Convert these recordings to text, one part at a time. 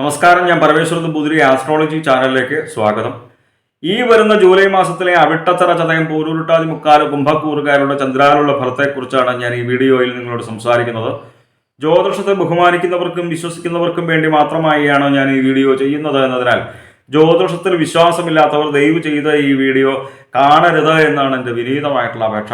നമസ്കാരം ഞാൻ പരമേശ്വരൻ പുതിരി ആസ്ട്രോളജി ചാനലിലേക്ക് സ്വാഗതം. ഈ വരുന്ന ജൂലൈ മാസത്തിലെ അവിട്ടത്തറ ചതയം പൂരൂരുട്ടാതി മുക്കാൽ കുംഭക്കൂറുകാരുടെ ചന്ദ്രാലുള്ള ഫലത്തെക്കുറിച്ചാണ് ഞാൻ ഈ വീഡിയോയിൽ നിങ്ങളോട് സംസാരിക്കുന്നത്. ജ്യോതിഷത്തെ ബഹുമാനിക്കുന്നവർക്കും വിശ്വസിക്കുന്നവർക്കും വേണ്ടി മാത്രമായാണ് ഞാൻ ഈ വീഡിയോ ചെയ്യുന്നത് എന്നതിനാൽ ജ്യോതിഷത്തിൽ വിശ്വാസമില്ലാത്തവർ ദയവ് ചെയ്ത് ഈ വീഡിയോ കാണരുത് എന്നാണ് എന്റെ വിനീതമായിട്ടുള്ള അപേക്ഷ.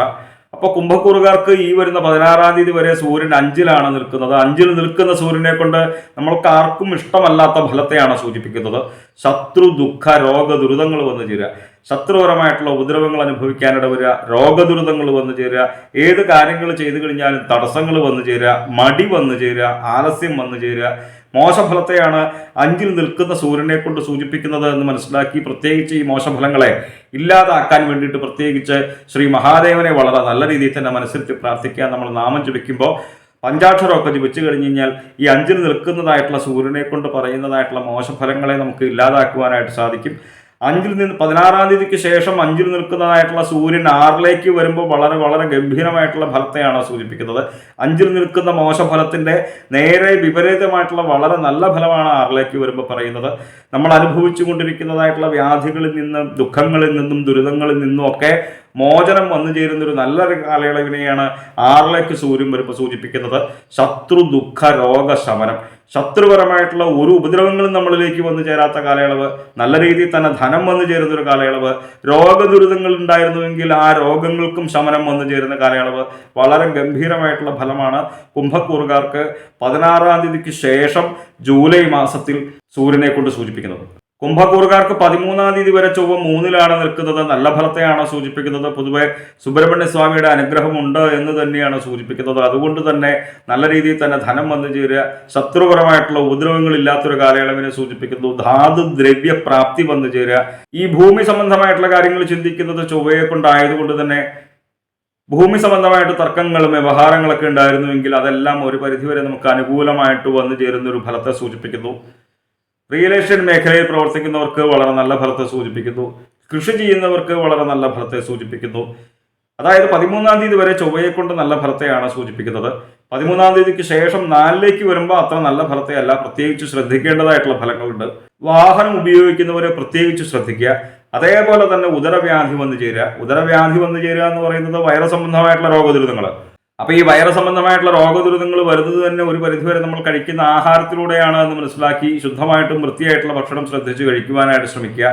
അപ്പോൾ കുംഭക്കൂറുകാർക്ക് ഈ വരുന്ന പതിനാറാം തീയതി വരെ സൂര്യൻ അഞ്ചിലാണ് നിൽക്കുന്നത്. അഞ്ചിൽ നിൽക്കുന്ന സൂര്യനെ കൊണ്ട് നമ്മൾക്ക് ആർക്കും ഇഷ്ടമല്ലാത്ത ഫലത്തെയാണ് സൂചിപ്പിക്കുന്നത്. ശത്രു ദുഃഖ രോഗ ദുരിതങ്ങൾ വന്നു ചേരുക. ശത്രുപരമായിട്ടുള്ള ഉപദ്രവങ്ങൾ അനുഭവിക്കാനിട വരിക. രോഗ ദുരിതങ്ങൾ വന്നു ചേരുക. ഏത് കാര്യങ്ങൾ ചെയ്തു കഴിഞ്ഞാലും തടസ്സങ്ങൾ വന്നു ചേരുക. മടി വന്നു ചേരുക. ആലസ്യം വന്നു ചേരുക. മോശഫലത്തെയാണ് അഞ്ചിൽ നിൽക്കുന്ന സൂര്യനെ കൊണ്ട് സൂചിപ്പിക്കുന്നത് എന്ന് മനസ്സിലാക്കി പ്രത്യേകിച്ച് ഈ മോശഫലങ്ങളെ ഇല്ലാതാക്കാൻ വേണ്ടിയിട്ട് പ്രത്യേകിച്ച് ശ്രീ മഹാദേവനെ വളരെ നല്ല രീതിയിൽ തന്നെ മനസ്സിരിച്ച് പ്രാർത്ഥിക്കാൻ നമ്മൾ നാമം ജപിക്കുമ്പോൾ പഞ്ചാക്ഷരമൊക്കെ ജപിച്ചു കഴിഞ്ഞ് കഴിഞ്ഞാൽ ഈ അഞ്ചിൽ നിൽക്കുന്നതായിട്ടുള്ള സൂര്യനെ കൊണ്ട് പറയുന്നതായിട്ടുള്ള മോശഫലങ്ങളെ നമുക്ക് ഇല്ലാതാക്കുവാനായിട്ട് സാധിക്കും. അഞ്ചിൽ നിന്ന് പതിനാറാം തീയതിക്ക് ശേഷം അഞ്ചിൽ നിൽക്കുന്നതായിട്ടുള്ള സൂര്യൻ ആറിലേക്ക് വരുമ്പോൾ വളരെ വളരെ ഗംഭീരമായിട്ടുള്ള ഫലത്തെയാണ് സൂചിപ്പിക്കുന്നത്. അഞ്ചിൽ നിൽക്കുന്ന മോശഫലത്തിന്റെ നേരെ വിപരീതമായിട്ടുള്ള വളരെ നല്ല ഫലമാണ് ആറിലേക്ക് വരുമ്പോൾ പറയുന്നത്. നമ്മൾ അനുഭവിച്ചു കൊണ്ടിരിക്കുന്നതായിട്ടുള്ള വ്യാധികളിൽ നിന്നും ദുഃഖങ്ങളിൽ നിന്നും ദുരിതങ്ങളിൽ നിന്നും ഒക്കെ മോചനം വന്നു ചേരുന്ന ഒരു നല്ലൊരു കാലയളവിനെയാണ് ആറിലേക്ക് സൂര്യൻ വരുമ്പോൾ സൂചിപ്പിക്കുന്നത് ശത്രു ദുഃഖ രോഗ ശമനം. ശത്രുപരമായിട്ടുള്ള ഒരു ഉപദ്രവങ്ങളും നമ്മളിലേക്ക് വന്നു ചേരാത്ത കാലയളവ് നല്ല രീതിയിൽ തന്നെ ധനം വന്നു ചേരുന്ന ഒരു കാലയളവ് രോഗദുരിതങ്ങൾ ഉണ്ടായിരുന്നുവെങ്കിൽ ആ രോഗങ്ങൾക്കും ശമനം വന്നു ചേരുന്ന കാലയളവ് വളരെ ഗംഭീരമായിട്ടുള്ള ഫലമാണ്. കുംഭക്കൂറുകാർക്ക് പതിനാറാം തീയതിക്ക് ശേഷം ജൂലൈ മാസത്തിൽ സൂര്യനെ കൊണ്ട് സൂചിപ്പിക്കുന്നത്. കുംഭക്കൂറുകാർക്ക് പതിമൂന്നാം തീയതി വരെ ചൊവ്വ മൂന്നിലാണ് നിൽക്കുന്നത്. നല്ല ഫലത്തെയാണ് സൂചിപ്പിക്കുന്നത്. പൊതുവെ സുബ്രഹ്മണ്യ സ്വാമിയുടെ അനുഗ്രഹമുണ്ട് എന്ന് തന്നെയാണ് സൂചിപ്പിക്കുന്നത്. അതുകൊണ്ട് തന്നെ നല്ല രീതിയിൽ തന്നെ ധനം വന്നു ചേരുക. ശത്രുപരമായിട്ടുള്ള ഉപദ്രവങ്ങൾ ഇല്ലാത്തൊരു കാലയളവിനെ സൂചിപ്പിക്കുന്നു. ധാതു ദ്രവ്യ പ്രാപ്തി വന്നു ചേരുക. ഈ ഭൂമി സംബന്ധമായിട്ടുള്ള കാര്യങ്ങൾ ചിന്തിക്കുന്നത് ചൊവ്വയെ കൊണ്ടായതുകൊണ്ട് തന്നെ ഭൂമി സംബന്ധമായിട്ട് തർക്കങ്ങളും വ്യവഹാരങ്ങളൊക്കെ ഉണ്ടായിരുന്നുവെങ്കിൽ അതെല്ലാം ഒരു പരിധിവരെ നമുക്ക് അനുകൂലമായിട്ട് വന്നു ചേരുന്ന ഒരു ഫലത്തെ സൂചിപ്പിക്കുന്നു. റിയൽ എസ്റ്റേറ്റ് മേഖലയിൽ പ്രവർത്തിക്കുന്നവർക്ക് വളരെ നല്ല ഫലത്തെ സൂചിപ്പിക്കുന്നു. കൃഷി ചെയ്യുന്നവർക്ക് വളരെ നല്ല ഫലത്തെ സൂചിപ്പിക്കുന്നു. അതായത് പതിമൂന്നാം തീയതി വരെ ചൊവ്വയെ കൊണ്ട് നല്ല ഫലത്തെയാണ് സൂചിപ്പിക്കുന്നത്. പതിമൂന്നാം തീയതിക്ക് ശേഷം നാലിലേക്ക് വരുമ്പോൾ അത്ര നല്ല ഫലത്തെ അല്ല പ്രത്യേകിച്ച് ശ്രദ്ധിക്കേണ്ടതായിട്ടുള്ള ഫലങ്ങളുണ്ട്. വാഹനം ഉപയോഗിക്കുന്നവരെ പ്രത്യേകിച്ച് ശ്രദ്ധിക്കുക. അതേപോലെ തന്നെ ഉദരവ്യാധി വന്നു ചേരുക. ഉദരവ്യാധി വന്നു ചേരുക എന്ന് പറയുന്നത് വൈറസ് സംബന്ധമായിട്ടുള്ള രോഗദുരിതങ്ങൾ അപ്പൊ ഈ വൈറസ് സംബന്ധമായിട്ടുള്ള രോഗദുരിതങ്ങൾ വരുന്നത് തന്നെ ഒരു പരിധിവരെ നമ്മൾ കഴിക്കുന്ന ആഹാരത്തിലൂടെയാണ് എന്ന് മനസ്സിലാക്കി ശുദ്ധമായിട്ടും വൃത്തിയായിട്ടുള്ള ഭക്ഷണം ശ്രദ്ധിച്ച് കഴിക്കുവാനായിട്ട് ശ്രമിക്കുക.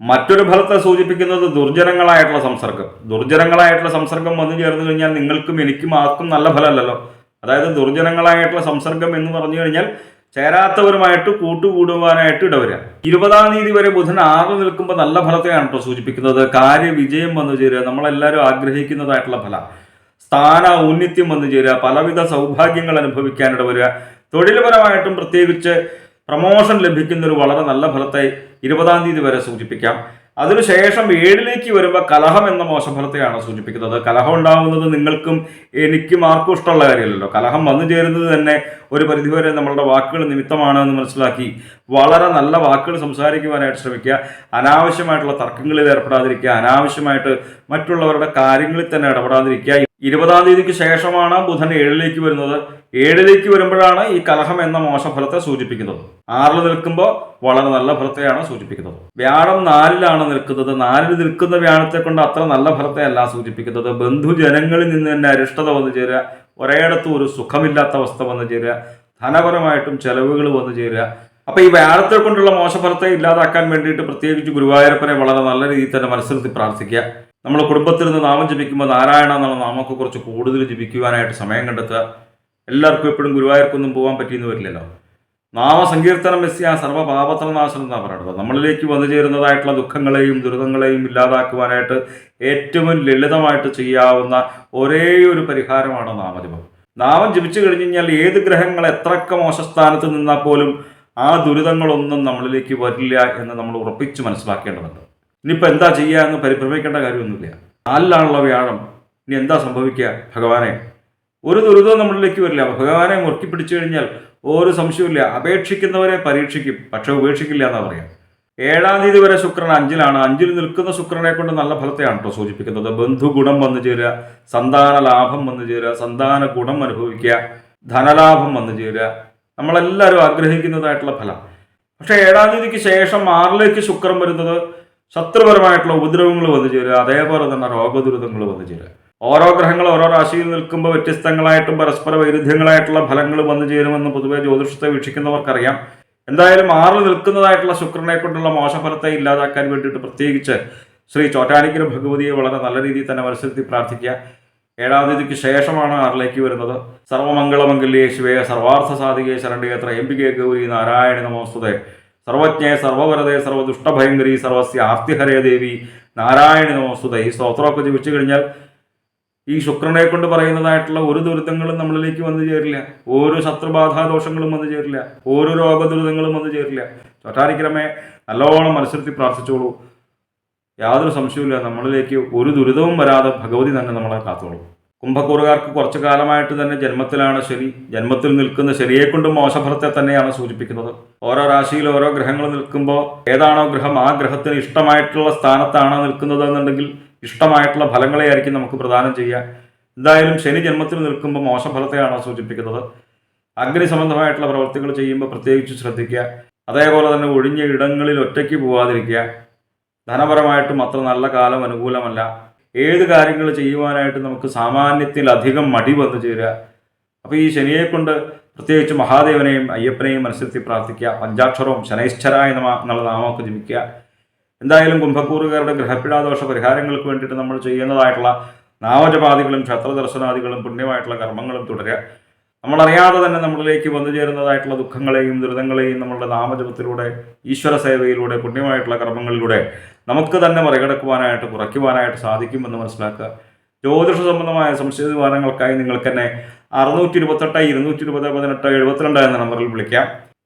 മറ്റൊരു ഫലത്തെ സൂചിപ്പിക്കുന്നത് ദുർജനങ്ങളായിട്ടുള്ള സംസർഗം. ദുർജനങ്ങളായിട്ടുള്ള സംസർഗം വന്നു ചേർന്ന് കഴിഞ്ഞാൽ നിങ്ങൾക്കും എനിക്കും ആർക്കും നല്ല ഫലമല്ലല്ലോ. അതായത് ദുർജനങ്ങളായിട്ടുള്ള സംസർഗം എന്ന് പറഞ്ഞു കഴിഞ്ഞാൽ ചേരാത്തവരുമായിട്ട് കൂട്ടുകൂടുവാനായിട്ട് ഇടവരിക ഇരുപതാം തീയതി വരെ ബുധൻ ആറ് നിൽക്കുമ്പോൾ നല്ല ഫലത്തെയാണ് കേട്ടോ സൂചിപ്പിക്കുന്നത്. കാര്യവിജയം വന്നു ചേരുക. നമ്മളെല്ലാവരും ആഗ്രഹിക്കുന്നതായിട്ടുള്ള ഫലം. സ്ഥാന ഔന്നിത്യം വന്നു ചേരുക പലവിധ സൗഭാഗ്യങ്ങൾ അനുഭവിക്കാനിട വരിക. തൊഴിൽപരമായിട്ടും പ്രത്യേകിച്ച് പ്രമോഷൻ ലഭിക്കുന്ന ഒരു വളരെ നല്ല ഫലത്തെ ഇരുപതാം തീയതി വരെ സൂചിപ്പിക്കാം. അതിനുശേഷം ഏഴിലേക്ക് വരുമ്പോൾ കലഹം എന്ന മോശഫലത്തെയാണ് സൂചിപ്പിക്കുന്നത്. കലഹം ഉണ്ടാകുന്നത് നിങ്ങൾക്കും എനിക്കും ആർക്കും ഇഷ്ടമുള്ള കാര്യമല്ലല്ലോ. കലഹം വന്നു ചേരുന്നത് തന്നെ ഒരു പരിധിവരെ നമ്മളുടെ വാക്കുകൾ നിമിത്തമാണ് എന്ന് മനസ്സിലാക്കി വളരെ നല്ല വാക്കുകൾ സംസാരിക്കുവാനായിട്ട് ശ്രമിക്കുക. അനാവശ്യമായിട്ടുള്ള തർക്കങ്ങളിൽ ഏർപ്പെടാതിരിക്കുക. അനാവശ്യമായിട്ട് മറ്റുള്ളവരുടെ കാര്യങ്ങളിൽ തന്നെ ഇടപെടാതിരിക്കുക. ഇരുപതാം തീയതിക്ക് ശേഷമാണ് ബുധൻ ഏഴിലേക്ക് വരുന്നത്. ഏഴിലേക്ക് വരുമ്പോഴാണ് ഈ കലഹം എന്ന മോശഫലത്തെ സൂചിപ്പിക്കുന്നത്. ആറിൽ നിൽക്കുമ്പോൾ വളരെ നല്ല ഫലത്തെയാണ് സൂചിപ്പിക്കുന്നത്. വ്യാഴം നാലിലാണ് നിൽക്കുന്നത്. നാലിൽ നിൽക്കുന്ന വ്യാഴത്തെ കൊണ്ട് അത്ര നല്ല ഫലത്തെ അല്ല സൂചിപ്പിക്കുന്നത് ബന്ധുജനങ്ങളിൽ നിന്ന് തന്നെ അരിഷ്ടത വന്നു ചേരുക. ഒരേടത്തും ഒരു സുഖമില്ലാത്ത അവസ്ഥ വന്നു ചേരുക. ധനപരമായിട്ടും ചെലവുകൾ വന്നു ചേരുക. അപ്പൊ ഈ വ്യാഴത്തെ കൊണ്ടുള്ള മോശഫലത്തെ ഇല്ലാതാക്കാൻ വേണ്ടിയിട്ട് പ്രത്യേകിച്ച് ഗുരുവായൂരപ്പനെ വളരെ നല്ല രീതിയിൽ തന്നെ മനസ്സിലത്തി പ്രാർത്ഥിക്കുക. നമ്മൾ കുടുംബത്തിൽ നിന്ന് നാമം ജപിക്കുമ്പോൾ നാരായണ എന്നുള്ള നാമൊക്കെ കുറച്ച് കൂടുതൽ ജപിക്കുവാനായിട്ട് സമയം കണ്ടെത്തുക. എല്ലാവർക്കും എപ്പോഴും ഗുരുവായൂർക്കൊന്നും പോകാൻ പറ്റിയെന്ന് വരില്ലല്ലോ. നാമസങ്കീർത്തനം വെസ്യ സർവപാപത്തനാശനം എന്നാണ് പറയുന്നത്. നമ്മളിലേക്ക് വന്നു ചേരുന്നതായിട്ടുള്ള ദുഃഖങ്ങളെയും ദുരിതങ്ങളെയും ഇല്ലാതാക്കുവാനായിട്ട് ഏറ്റവും ലളിതമായിട്ട് ചെയ്യാവുന്ന ഒരേ ഒരു പരിഹാരമാണ് നാമജപം. നാമം ജപിച്ചു കഴിഞ്ഞു കഴിഞ്ഞാൽ ഏത് ഗ്രഹങ്ങൾ എത്രയൊക്കെ മോശസ്ഥാനത്ത് നിന്നാൽ പോലും ആ ദുരിതങ്ങളൊന്നും നമ്മളിലേക്ക് വരില്ല എന്ന് നമ്മൾ ഉറപ്പിച്ച് മനസ്സിലാക്കേണ്ടതുണ്ട്. ഇനിയിപ്പോൾ എന്താ ചെയ്യുക എന്ന് പരിഭ്രമിക്കേണ്ട കാര്യമൊന്നുമില്ല. നാലിലാണുള്ള വ്യാഴം. ഇനി എന്താ സംഭവിക്കുക ഭഗവാനെ. ഒരു ദുരിതവും നമ്മളിലേക്ക് വരില്ല. ഭഗവാനെ മുറുക്കി പിടിച്ചു കഴിഞ്ഞാൽ ഒരു സംശയമില്ല അപേക്ഷിക്കുന്നവരെ പരീക്ഷിക്കും. പക്ഷെ ഉപേക്ഷിക്കില്ല എന്നാ പറയാം. ഏഴാം തീയതി വരെ ശുക്രൻ അഞ്ചിലാണ്. അഞ്ചിൽ നിൽക്കുന്ന ശുക്രനെ കൊണ്ട് നല്ല ഫലത്തെയാണ് കേട്ടോ സൂചിപ്പിക്കുന്നത്. ബന്ധുഗുണം വന്നു ചേരുക. സന്താന ലാഭം വന്നു ചേരുക. സന്താന ഗുണം അനുഭവിക്കുക. ധനലാഭം വന്നു ചേരുക. നമ്മളെല്ലാവരും ആഗ്രഹിക്കുന്നതായിട്ടുള്ള ഫലം. പക്ഷെ ഏഴാം തീയതിക്ക് ശേഷം ആറിലേക്ക് ശുക്രൻ വരുന്നത് ശത്രുപരമായിട്ടുള്ള ഉപദ്രവങ്ങൾ വന്നു ചേരുക. അതേപോലെ തന്നെ രോഗദുരിതങ്ങൾ വന്നു ചേരുക. ഓരോ ഗ്രഹങ്ങൾ ഓരോ രാശിയിൽ നിൽക്കുമ്പോൾ വ്യത്യസ്തങ്ങളായിട്ടും പരസ്പര വൈരുദ്ധ്യങ്ങളായിട്ടുള്ള ഫലങ്ങൾ വന്നു ചേരുമെന്ന് പൊതുവെ ജ്യോതിഷത്തെ വീക്ഷിക്കുന്നവർക്കറിയാം. എന്തായാലും ആറിൽ നിൽക്കുന്നതായിട്ടുള്ള ശുക്രനെ കൊണ്ടുള്ള മോശഫലത്തെ ഇല്ലാതാക്കാൻ വേണ്ടിയിട്ട് പ്രത്യേകിച്ച് ശ്രീ ചോറ്റാനിക്കര ഭഗവതിയെ വളരെ നല്ല രീതിയിൽ തന്നെ മത്സരത്തിൽ പ്രാർത്ഥിക്കുക. ഏഴാം തീയതിക്ക് ശേഷമാണ് ആറിലേക്ക് വരുന്നത്. സർവമംഗളമംഗല്യേ ശിവേ സർവാർത്ഥ സാധികേ പി കെ ഗൗരി നാരായണ നമോസ്തുതേ. സർവജ്ഞേ സർവവരതേ സർവദുഷ്ടഭയങ്കരി സർവസ്യ ആർത്തിഹരേ ദേവി നാരായണ നമോസ്തുതേ. ഈ സ്തോത്രമൊക്കെ ജപിച്ചു കഴിഞ്ഞാൽ ഈ ശുക്രനെ കൊണ്ട് പറയുന്നതായിട്ടുള്ള ഒരു ദുരിതങ്ങളും നമ്മളിലേക്ക് വന്നു ചേരില്ല. ഓരോ ശത്രുബാധാദോഷങ്ങളും വന്നു ചേരില്ല. ഓരോ രോഗദുരിതങ്ങളും വന്നു ചേരില്ല. ചോറ്റാരിക്രമേ നല്ലോണം മത്സരത്തിൽ പ്രാർത്ഥിച്ചോളൂ. യാതൊരു സംശയവുമില്ല. നമ്മളിലേക്ക് ഒരു ദുരിതവും വരാതെ ഭഗവതി തന്നെ നമ്മളെ കാത്തോളും. കുംഭക്കൂറുകാർക്ക് കുറച്ചു കാലമായിട്ട് തന്നെ ജന്മത്തിലാണ് ശരി ജന്മത്തിൽ നിൽക്കുന്ന ശരിയെ കൊണ്ടും മോശഫലത്തെ തന്നെയാണ് സൂചിപ്പിക്കുന്നത്. ഓരോ രാശിയിൽ ഓരോ ഗ്രഹങ്ങൾ നിൽക്കുമ്പോൾ ഏതാണോ ഗ്രഹം ആ ഗ്രഹത്തിന് ഇഷ്ടമായിട്ടുള്ള സ്ഥാനത്താണ് നിൽക്കുന്നത് എന്നുണ്ടെങ്കിൽ ഇഷ്ടമായിട്ടുള്ള ഫലങ്ങളെയായിരിക്കും നമുക്ക് പ്രദാനം ചെയ്യുക. എന്തായാലും ശനി ജന്മത്തിൽ നിൽക്കുമ്പോൾ മോശഫലത്തെയാണ് സൂചിപ്പിക്കുന്നത്. അഗ്നി സംബന്ധമായിട്ടുള്ള പ്രവൃത്തികൾ ചെയ്യുമ്പോൾ പ്രത്യേകിച്ച് ശ്രദ്ധിക്കുക. അതേപോലെ തന്നെ ഒഴിഞ്ഞ ഇടങ്ങളിൽ ഒറ്റയ്ക്ക് പോവാതിരിക്കുക. ധനപരമായിട്ടും അത്ര നല്ല കാലം അനുകൂലമല്ല. ഏത് കാര്യങ്ങൾ ചെയ്യുവാനായിട്ട് നമുക്ക് സാമാന്യത്തിലധികം മടി വന്നു ചേരുക. അപ്പോൾ ഈ ശനിയെ കൊണ്ട് പ്രത്യേകിച്ച് മഹാദേവനെയും അയ്യപ്പനെയും മനസ്സിലെത്തി പ്രാർത്ഥിക്കുക. പഞ്ചാക്ഷരവും ശനൈശ്ചരായ എന്നുള്ള നാമമൊക്കെ ജപിക്കുക. എന്തായാലും കുംഭക്കൂറുകാരുടെ ഗ്രഹപ്പിടാദോഷ പരിഹാരങ്ങൾക്ക് വേണ്ടിയിട്ട് നമ്മൾ ചെയ്യുന്നതായിട്ടുള്ള നാമജപാദികളും ക്ഷേത്രദർശനാദികളും പുണ്യമായിട്ടുള്ള കർമ്മങ്ങളും തുടരുക. നമ്മളറിയാതെ തന്നെ നമ്മളിലേക്ക് വന്നു ചേരുന്നതായിട്ടുള്ള ദുഃഖങ്ങളെയും ദുരിതങ്ങളെയും നമ്മളുടെ നാമജപത്തിലൂടെ ഈശ്വര സേവയിലൂടെ പുണ്യമായിട്ടുള്ള കർമ്മങ്ങളിലൂടെ നമുക്ക് തന്നെ മറികടക്കുവാനായിട്ട് കുറയ്ക്കുവാനായിട്ട് സാധിക്കുമെന്ന് മനസ്സിലാക്കുക. ജ്യോതിഷ സംബന്ധമായ സംശയ നിവാരണങ്ങൾക്കായി നിങ്ങൾക്ക് തന്നെ അറുന്നൂറ്റി ഇരുപത്തെട്ട് ഇരുന്നൂറ്റി ഇരുപത് പതിനെട്ട് എഴുപത്തിരണ്ട് എന്ന നമ്പറിൽ വിളിക്കാം.